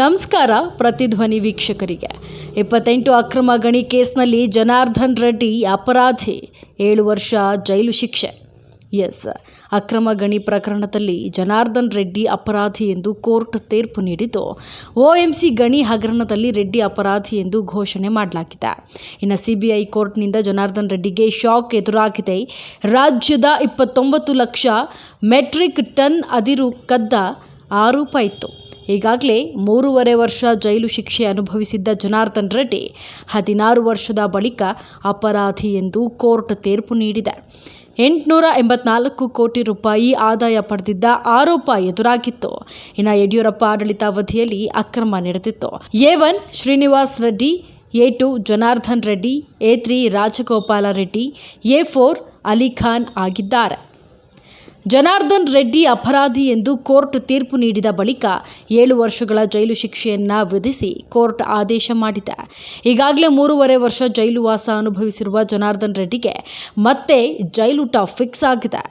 ನಮಸ್ಕಾರ ಪ್ರತಿಧ್ವನಿ ವೀಕ್ಷಕರಿಗೆ. ಇಪ್ಪತ್ತೆಂಟು ಅಕ್ರಮ ಗಣಿ ಕೇಸ್ನಲ್ಲಿ ಜನಾರ್ದನ್ ರೆಡ್ಡಿ ಅಪರಾಧಿ, ಏಳು ವರ್ಷ ಜೈಲು ಶಿಕ್ಷೆ. ಎಸ್, ಅಕ್ರಮ ಗಣಿ ಪ್ರಕರಣದಲ್ಲಿ ಜನಾರ್ದನ್ ರೆಡ್ಡಿ ಅಪರಾಧಿ ಎಂದು ಕೋರ್ಟ್ ತೀರ್ಪು ನೀಡಿದ್ದು ಓಎಂಸಿ ಗಣಿ ಹಗರಣದಲ್ಲಿ ರೆಡ್ಡಿ ಅಪರಾಧಿ ಎಂದು ಘೋಷಣೆ ಮಾಡಲಾಗಿದೆ. ಇನ್ನು ಸಿಬಿಐ ಕೋರ್ಟ್ನಿಂದ ಜನಾರ್ದನ್ ರೆಡ್ಡಿಗೆ ಶಾಕ್ ಎದುರಾಗಿದೆ. ರಾಜ್ಯದ ಇಪ್ಪತ್ತೊಂಬತ್ತು ಲಕ್ಷ ಮೆಟ್ರಿಕ್ ಟನ್ ಅದಿರು ಕದ್ದ ಆರೋಪ ಇತ್ತು. ಈಗಾಗಲೇ ಮೂರುವರೆ ವರ್ಷ ಜೈಲು ಶಿಕ್ಷೆ ಅನುಭವಿಸಿದ್ದ ಜನಾರ್ದನ್ ರೆಡ್ಡಿ ಹದಿನಾರು ವರ್ಷದ ಬಳಿಕ ಅಪರಾಧಿ ಎಂದು ಕೋರ್ಟ್ ತೀರ್ಪು ನೀಡಿದೆ. ಎಂಟುನೂರ ಎಂಬತ್ನಾಲ್ಕು ಕೋಟಿ ರೂಪಾಯಿ ಆದಾಯ ಪಡೆದಿದ್ದ ಆರೋಪ ಎದುರಾಗಿತ್ತು. ಇನ್ನು ಯಡಿಯೂರಪ್ಪ ಆಡಳಿತಾವಧಿಯಲ್ಲಿ ಅಕ್ರಮ ನಡೆದಿತ್ತು. A one Srinivas Reddy, A two Janardhan Reddy, A three Rajagopala Reddy, A four Ali Khan ಆಗಿದ್ದಾರೆ. ಜನಾರ್ದನ್ ರೆಡ್ಡಿ ಅಪರಾಧಿ ಎಂದು ಕೋರ್ಟ್ ತೀರ್ಪು ನೀಡಿದ ಬಳಿಕ ಏಳು ವರ್ಷಗಳ ಜೈಲು ಶಿಕ್ಷೆಯನ್ನ ವಿಧಿಸಿ ಕೋರ್ಟ್ ಆದೇಶ ಮಾಡಿದೆ. ಈಗಾಗಲೇ ಮೂರುವರೆ ವರ್ಷ ಜೈಲು ವಾಸ ಅನುಭವಿಸಿರುವ ಜನಾರ್ದನ್ ರೆಡ್ಡಿಗೆ ಮತ್ತೆ ಜೈಲೂಟ ಫಿಕ್ಸ್ ಆಗಿದೆ.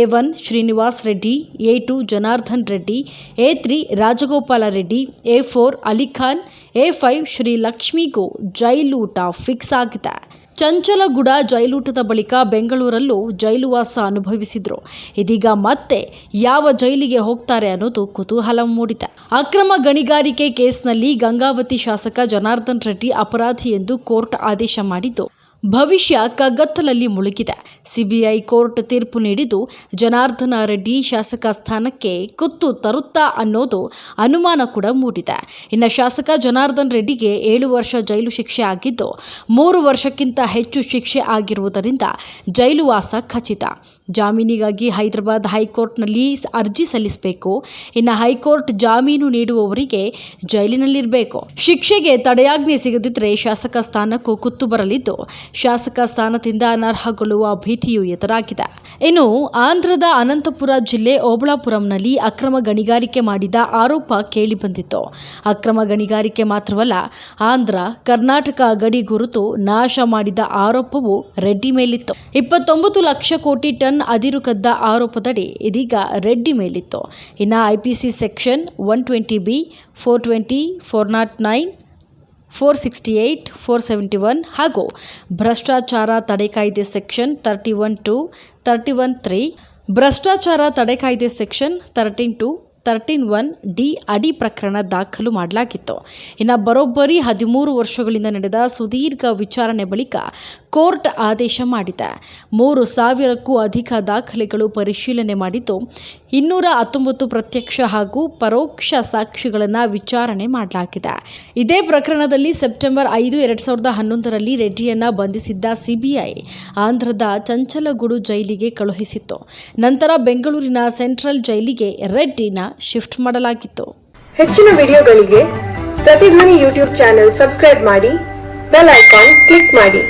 A one Srinivas Reddy, A two Janardhan Reddy, A three Rajagopala Reddy, A four Alikhan A five Shri ಲಕ್ಷ್ಮಿಗೂ ಜೈಲೂಟ ಫಿಕ್ಸ್ ಆಗಿದೆ. ಚಂಚಲಗೂಡ ಜೈಲೂಟದ ಬಳಿಕ ಬೆಂಗಳೂರಲ್ಲೂ ಜೈಲುವಾಸ ಅನುಭವಿಸಿದ್ರು. ಇದೀಗ ಮತ್ತೆ ಯಾವ ಜೈಲಿಗೆ ಹೋಗ್ತಾರೆ ಅನ್ನೋದು ಕುತೂಹಲ ಮೂಡಿದೆ. ಅಕ್ರಮ ಗಣಿಗಾರಿಕೆ ಕೇಸ್ನಲ್ಲಿ ಗಂಗಾವತಿ ಶಾಸಕ ಜನಾರ್ದನ್ ರೆಡ್ಡಿ ಅಪರಾಧಿ ಎಂದು ಕೋರ್ಟ್ ಆದೇಶ ಮಾಡಿದ್ದು. ಭವಿಷ್ಯ ಕಗ್ಗತ್ತಲಲ್ಲಿ ಮುಳುಗಿದೆ. ಸಿಬಿಐ ಕೋರ್ಟ್ ತೀರ್ಪು ನೀಡಿದ್ದು ಜನಾರ್ದನ ರೆಡ್ಡಿ ಶಾಸಕ ಸ್ಥಾನಕ್ಕೆ ಕುತ್ತು ತರುತ್ತಾ ಅನ್ನೋದು ಅನುಮಾನ ಕೂಡ ಮೂಡಿದೆ. ಇನ್ನು ಶಾಸಕ ಜನಾರ್ದನ್ ರೆಡ್ಡಿಗೆ ಏಳು ವರ್ಷ ಜೈಲು ಶಿಕ್ಷೆ ಆಗಿದ್ದು, ಮೂರು ವರ್ಷಕ್ಕಿಂತ ಹೆಚ್ಚು ಶಿಕ್ಷೆ ಆಗಿರುವುದರಿಂದ ಜೈಲು ವಾಸ ಖಚಿತ. ಜಾಮೀನಿಗಾಗಿ ಹೈದರಾಬಾದ್ ಹೈಕೋರ್ಟ್ನಲ್ಲಿ ಅರ್ಜಿ ಸಲ್ಲಿಸಬೇಕು. ಇನ್ನು ಹೈಕೋರ್ಟ್ ಜಾಮೀನು ನೀಡುವವರಿಗೆ ಜೈಲಿನಲ್ಲಿರಬೇಕು. ಶಿಕ್ಷೆಗೆ ತಡೆಯಾಜ್ಞೆ ಸಿಗದಿದ್ದರೆ ಶಾಸಕ ಸ್ಥಾನಕ್ಕೂ ಕುತ್ತು ಬರಲಿದ್ದು ಶಾಸಕ ಸ್ಥಾನದಿಂದ ಅನರ್ಹಗೊಳ್ಳುವ ಭೀತಿಯೂ ಎದುರಾಗಿದೆ. ಇನ್ನು ಆಂಧ್ರದ ಅನಂತಪುರ ಜಿಲ್ಲೆ ಓಬಳಾಪುರಂನಲ್ಲಿ ಅಕ್ರಮ ಗಣಿಗಾರಿಕೆ ಮಾಡಿದ ಆರೋಪ ಕೇಳಿಬಂದಿತ್ತು. ಅಕ್ರಮ ಗಣಿಗಾರಿಕೆ ಮಾತ್ರವಲ್ಲ, ಆಂಧ್ರ, ಕರ್ನಾಟಕ ಗಡಿ ಗುರುತು ನಾಶ ಮಾಡಿದ ಆರೋಪವು ರೆಡ್ಡಿ ಮೇಲಿತ್ತು. ಇಪ್ಪತ್ತೊಂಬತ್ತು ಲಕ್ಷ ಕೋಟಿ ಟನ್ ಅದಿರು ಕದ್ದ ಆರೋಪದಡಿ ಇದೀಗ ರೆಡ್ಡಿ ಮೇಲಿತ್ತು. ಇನ್ನು IPC section one twenty B, four twenty, four not nine four sixty eight four seventy one ಹಾಗೂ ಭ್ರಷ್ಟಾಚಾರ ತಡೆ ಕಾಯ್ದೆ section thirty one two thirty one three ಭ್ರಷ್ಟಾಚಾರ ತಡೆ ಕಾಯ್ದೆ section thirteen two thirteen one D ಅಡಿ ಪ್ರಕರಣ ದಾಖಲು ಮಾಡಲಾಗಿತ್ತು. ಇನ್ನು ಬರೋಬ್ಬರಿ ಹದಿಮೂರು ವರ್ಷಗಳಿಂದ ನಡೆದ ಸುದೀರ್ಘ ವಿಚಾರಣೆ ಬಳಿಕ ಕೋರ್ಟ್ ಆದೇಶ ಮಾಡಿದೆ. ಮೂರು ಸಾವಿರಕ್ಕೂ ಅಧಿಕ ದಾಖಲೆಗಳು ಪರಿಶೀಲನೆ ಮಾಡಿದ್ದು, ಇನ್ನೂರ ಹತ್ತೊಂಬತ್ತು ಪ್ರತ್ಯಕ್ಷ ಹಾಗೂ ಪರೋಕ್ಷ ಸಾಕ್ಷಿಗಳನ್ನು ವಿಚಾರಣೆ ಮಾಡಲಾಗಿದೆ. ಇದೇ ಪ್ರಕರಣದಲ್ಲಿ ಸೆಪ್ಟೆಂಬರ್ ಐದು, ಎರಡು ಸಾವಿರದ ಹನ್ನೊಂದರಲ್ಲಿ ರೆಡ್ಡಿಯನ್ನು ಬಂಧಿಸಿದ್ದ ಸಿಬಿಐ ಆಂಧ್ರದ ಚಂಚಲಗೂಡು ಜೈಲಿಗೆ ಕಳುಹಿಸಿತ್ತು. ನಂತರ ಬೆಂಗಳೂರಿನ ಸೆಂಟ್ರಲ್ ಜೈಲಿಗೆ ರೆಡ್ಡಿನ ಶಿಫ್ಟ್ ಮಾಡಲಾಗಿತ್ತು. ಹೆಚ್ಚಿನ ವಿಡಿಯೋಗಳಿಗೆ ಪ್ರತಿಧ್ವನಿ ಯೂಟ್ಯೂಬ್ ಚಾನೆಲ್ ಸಬ್ಸ್ಕ್ರೈಬ್ ಮಾಡಿ, ಬೆಲ್ ಐಕಾನ್ ಕ್ಲಿಕ್ ಮಾಡಿ.